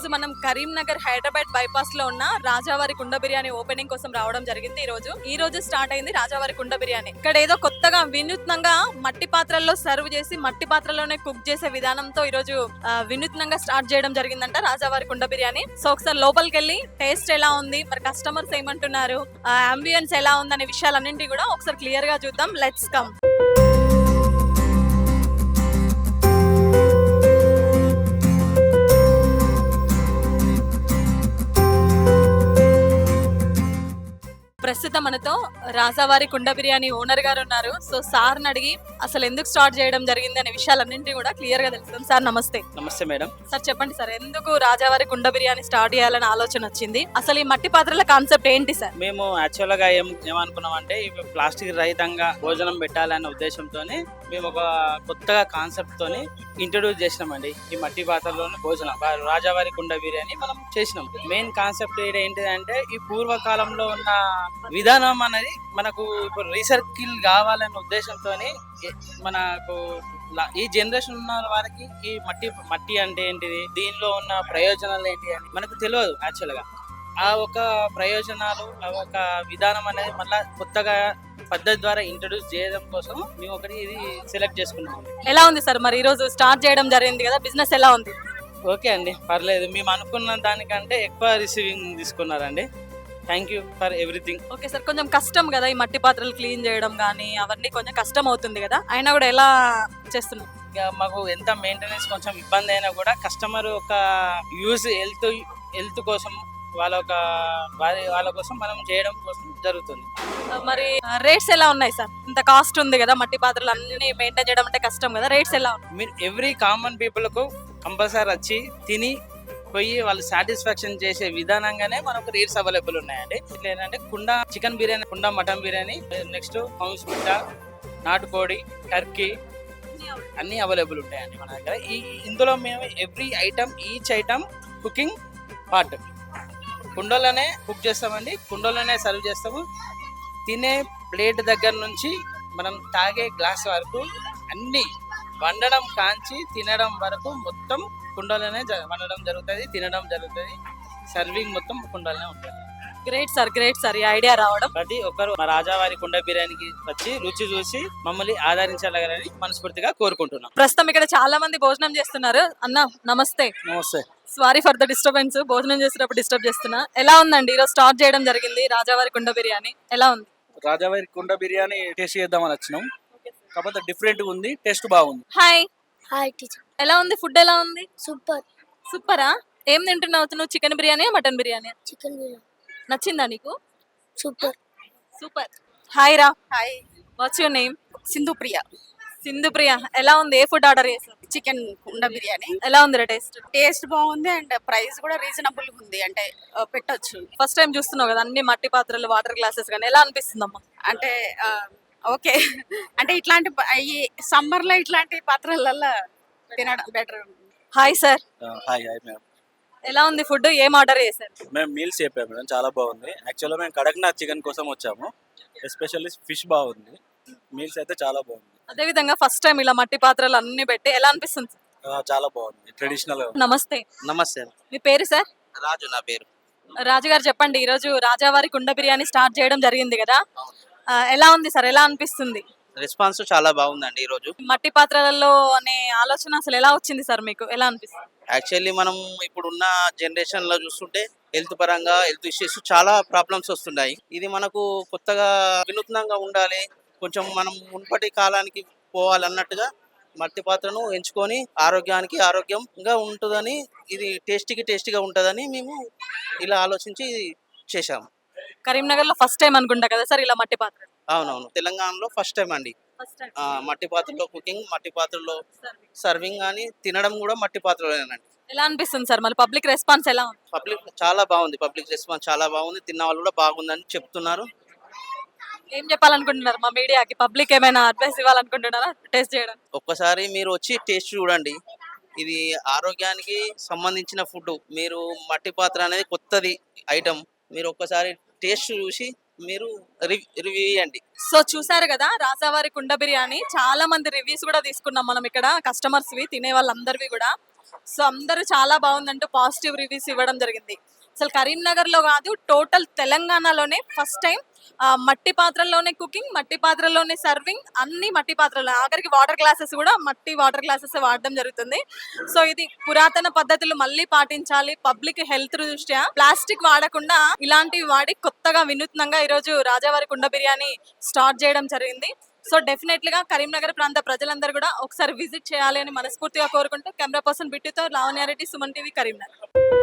రోజు మనం కరీంనగర్ హైదరాబాద్ బైపాస్లో ఉన్న రాజావారి కుండ బిర్యానీ ఓపెనింగ్ కోసం రావడం జరిగింది ఈ రోజు ఈ రోజు స్టార్ట్ అయింది రాజావారి కుండ బిర్యానీ. ఇక్కడ ఏదో కొత్తగా వినూత్నంగా మట్టి పాత్రల్లో సర్వ్ చేసి మట్టి పాత్రలోనే కుక్ చేసే విధానంతో ఈ రోజు వినూత్నంగా స్టార్ట్ చేయడం జరిగిందంట రాజావారి కుండ బిర్యానీ. సో ఒకసారి లోపలికి వెళ్ళి టేస్ట్ ఎలా ఉంది మరి కస్టమర్స్ ఏమంటున్నారు అంబియన్స్ ఎలా ఉంది అనే విషయాలన్నింటి కూడా ఒకసారి క్లియర్గా చూద్దాం. లెట్స్ కమ్ ప్రస్తుతం మనతో రాజావారి కుండ బిర్యానీ ఓనర్ గారు ఉన్నారు. సో సార్ని అడిగి అసలు ఎందుకు స్టార్ట్ చేయడం జరిగింది అనే విషయాలన్నింటినీ కూడా క్లియర్గా తెలుస్తుంది సార్ నమస్తే. నమస్తే మేడం. సార్ చెప్పండి సార్ ఎందుకు రాజావారి కుండ బిర్యానీ స్టార్ట్ చేయాలని ఆలోచన వచ్చింది? అసలు ఈ మట్టి పాత్రల కాన్సెప్ట్ ఏంటి సార్? మేము యాక్చువల్గా ఏం ఏమనుకున్నాం అంటే ప్లాస్టిక్ రహితంగా భోజనం పెట్టాలనే ఉద్దేశంతో మేము ఒక కొత్తగా కాన్సెప్ట్ తోని ఇంట్రొడ్యూస్ చేసినామండి. ఈ మట్టి పాత్రలోని భోజనం రాజావారి కుండ బిర్యానీ మనం చేసినాం. మెయిన్ కాన్సెప్ట్ ఏంటిదంటే ఈ పూర్వకాలంలో ఉన్న విధానం అనేది మనకు ఇప్పుడు రీసర్కిల్ కావాలనే ఉద్దేశంతో మనకు ఈ జనరేషన్ ఉన్న వారికి ఈ మట్టి మట్టి అంటే ఏంటిది? దీనిలో ఉన్న ప్రయోజనాలు ఏంటి అని మనకు తెలియదు యాక్చువల్గా. ఆ ఒక ప్రయోజనాలు ఆ ఒక విధానం అనేది మళ్ళా కొత్తగా పద్ధతి ద్వారా ఇంట్రడ్యూస్ చేయడం కోసం మేము ఒకటి ఇది సెలెక్ట్ చేసుకున్నాం ఎలా ఉంది సార్? మరి ఈ రోజు స్టార్ట్ చేయడం జరిగింది కదా బిజినెస్ ఎలా ఉంది? ఓకే అండి పర్లేదు. మేము అనుకున్న దానికంటే ఎక్కువ రిసీవింగ్ తీసుకున్నారండి. Thank you for everything okay sir కొంచెం కష్టం కదా ఈ మట్టి పాత్రలు క్లీన్ చేయడం కానీ అవన్నీ కొంచెం కష్టం అవుతుంది కదా. అయినా కూడా ఎలా చేస్తున్నాం ఇక మాకు ఎంత మెయింటెనెన్స్ కొంచెం ఇబ్బంది అయినా కూడా కస్టమర్ ఒక యూజ్ హెల్త్ హెల్త్ కోసం వాళ్ళ ఒక వారి వాళ్ళ కోసం మనం చేయడం కోసం జరుగుతుంది. మరి రేట్స్ ఎలా ఉన్నాయి సార్? ఇంత కాస్ట్ ఉంది కదా మట్టి పాత్రలు అన్ని మెయింటైన్ చేయడం అంటే కష్టం కదా రేట్స్ ఎలా ఉన్నాయి? మీరు ఎవ్రీ కామన్ పీపుల్కు కంపల్సరీ వచ్చి తిని పోయి వాళ్ళు సాటిస్ఫాక్షన్ చేసే విధానంగానే మనకు రేట్స్ అవైలబుల్ ఉన్నాయండి. ఏంటంటే కుండ చికెన్ బిర్యానీ కుండ మటన్ బిర్యానీ నెక్స్ట్ హౌస్ బిడ్డ నాటుకోడి టర్కీ అన్నీ అవైలబుల్ ఉంటాయండి మన దగ్గర. ఈ ఇందులో మేము every item each item cooking part కుండలోనే cook చేస్తామండి. కుండలోనే సర్వ్ చేస్తాము. తినే ప్లేట్ దగ్గర నుంచి మనం తాగే గ్లాస్ వరకు అన్నీ వండడం కాంచి తినడం వరకు మొత్తం కుండలోనే జ- వండడం జరుగుతుంది తినడం జరుగుతుంది. సర్వింగ్ మొత్తం కుండలోనే ఉంటుంది. గ్రేట్ సార్ గ్రేట్ సార్ ఈ ఐడియా రావడం. ప్రతి ఒక్కరు మా రాజావారి కుండ బిర్యానీకి వచ్చి రుచి చూసి మమ్మల్ని ఆదరించాలని మనస్ఫూర్తిగా కోరుకుంటున్నాం. ప్రస్తుతం ఇక్కడ చాలా మంది భోజనం చేస్తున్నారు. అన్న నమస్తే. నమస్తే. సారీ ఫర్ ద డిస్టర్బెన్స్ భోజనం చేసేటప్పుడు డిస్టర్బ్ చేస్తున్నా. ఎలా ఉందండి? ఈరోజు స్టార్ట్ చేయడం జరిగింది. రాజావారి కుండ బిర్యానీ. ఎలా ఉంది? రాజావారి కుండ బిర్యానీ టేస్ట్ చేద్దామని వచ్చినాం. కాకపోతే డిఫరెంట్ ఉంది టేస్ట్ బాగుంది. హాయ్ హాయ్ టీచర్ ఎలా ఉంది? ఫుడ్ ఎలా ఉంది? సూపర్ సూపరా ఏం తింటున్నావు? నువ్వు chicken biryani mutton biryani chicken biryani. నచ్చిందా నీకు? సూపర్. సూపర్. హాయ్ రా. Hi. What's your name Sindhu Priya Sindhu Priya ఎలా ఉంది? ఏ ఫుడ్ ఆర్డర్ చేసావు? చికెన్ కుండ బిర్యానీ. ఎలా ఉంది టేస్ట్ టేస్ట్ బాగుంది అండ్ ప్రైస్ కూడా రీజనబుల్ ఉంది. అంటే పెట్టొచ్చు. ఫస్ట్ టైం చూస్తున్నావు కదా అన్ని మట్టి పాత్రలు వాటర్ గ్లాసెస్ కానీ ఎలా అనిపిస్తుందమ్మా? అంటే ఓకే. అంటే ఇట్లాంటి ఈ సమ్మర్లో ఇట్లాంటి పాత్రలలో తినడం better hi sir hi hi madam ఎలా ఉంది ఫుడ్? ఏం ఆర్డర్ చేశారు? మేము మీల్స్ చెప్పాము మేడం చాలా బాగుంది. యాక్చువల్గా మేము కడక్నాథ్ చికెన్ కోసం వచ్చాము. ఎస్పెషల్లీ ఫిష్ బాగుంది. మీల్స్ అయితే చాలా బాగుంది. అదే విధంగా ఫస్ట్ టైం ఇలా మట్టి పాత్రలు అన్ని పెట్టి ఎలా అనిపిస్తుంది? ఆ, చాలా బాగుంది. ట్రెడిషనల్ నమస్తే. నమస్తే. మీ పేరు సార్? రాజు నా పేరు. రాజుగారు చెప్పండి ఈరోజు రాజావారి కుండ బిర్యానీ స్టార్ట్ చేయడం జరిగింది కదా? ఆ, ఎలా ఉంది సార్? ఎలా అనిపిస్తుంది? రెస్పాన్స్ చాలా బాగుందండి ఈరోజు మట్టి పాత్రలలో అనే ఆలోచన అసలు ఎలా వచ్చింది సార్ మీకు? ఎలా అనిపిస్తుంది? యాక్చువల్లీ మనం ఇప్పుడున్న జనరేషన్లో చూస్తుంటే హెల్త్ పరంగా హెల్త్ ఇష్యూస్ చాలా ప్రాబ్లమ్స్ వస్తున్నాయి ఇది మనకు కొత్తగా వినూత్నంగా ఉండాలి. కొంచెం మనం మున్పటి కాలానికి పోవాలన్నట్టుగా మట్టి పాత్రను ఎంచుకొని ఆరోగ్యానికి ఆరోగ్యంగా ఉంటుందని ఇది టేస్టీకి టేస్టీగా ఉంటుందని మేము ఇలా ఆలోచించి చేశాము. కరీంనగర్లో ఫస్ట్ టైం అనుకుంటా కదా సార్ ఇలా మట్టి పాత్ర? అవునవును. తెలంగాణలో ఫస్ట్ టైం అండి. మట్టి పాత్రలో కుకింగ్ మట్టి పాత్రలో సర్వింగ్ కానీ తినడం కూడా మట్టి పాత్రలోనేనండి. ఎలా అనిపిస్తుంది సార్? మళ్ళీ పబ్లిక్ రెస్పాన్స్ ఎలా ఉంది? పబ్లిక్ చాలా బాగుంది. పబ్లిక్ రెస్పాన్స్ చాలా బాగుంది. తిన్న వాళ్ళు కూడా బాగుందని చెప్తున్నారు. ఏం చెప్పాలనుకుంటున్నారు? మా మీడియాకి పబ్లిక్ ఏమైనా అడ్వైస్ ఇవ్వాలనుకుంటున్నారా? టేస్ట్ చేయడం ఒక్కసారి మీరు వచ్చి టేస్ట్ చూడండి. ఇది ఆరోగ్యానికి సంబంధించిన ఫుడ్ మీరు మట్టి పాత్ర అనేది కొత్తది ఐటమ్. మీరు ఒక్కసారి టేస్ట్ చూసి మీరు రివ్యూ ఇవ్వండి సో చూసారు కదా రాజావారి కుండ బిర్యానీ. చాలా మంది రివ్యూస్ కూడా తీసుకున్నాం మనం ఇక్కడ కస్టమర్స్ వి తినే వాళ్ళందరివి కూడా. సో అందరూ చాలా బాగుందంటూ పాజిటివ్ రివ్యూస్ ఇవ్వడం జరిగింది. అసలు కరీంనగర్లో కాదు టోటల్ తెలంగాణలోనే ఫస్ట్ టైం మట్టి పాత్రల్లోనే కుకింగ్ మట్టి పాత్రల్లోనే సర్వింగ్ అన్ని మట్టి పాత్రలు. ఆఖరికి వాటర్ గ్లాసెస్ కూడా మట్టి వాటర్ గ్లాసెస్ వాడడం జరుగుతుంది. సో ఇది పురాతన పద్ధతులు మళ్ళీ పాటించాలి. పబ్లిక్ హెల్త్ దృష్ట్యా ప్లాస్టిక్ వాడకుండా ఇలాంటివి వాడి కొత్తగా వినూత్నంగా ఈరోజు రాజావారి కుండ బిర్యానీ స్టార్ట్ చేయడం జరిగింది. సో డెఫినెట్లీగా కరీంనగర్ ప్రాంత ప్రజలందరూ కూడా ఒకసారి విజిట్ చేయాలి అని మనస్ఫూర్తిగా కోరుకుంటూ కెమెరా పర్సన్ బిట్టుతో లావణ్యారెడ్డి సుమన్ టీవీ కరీంనగర్.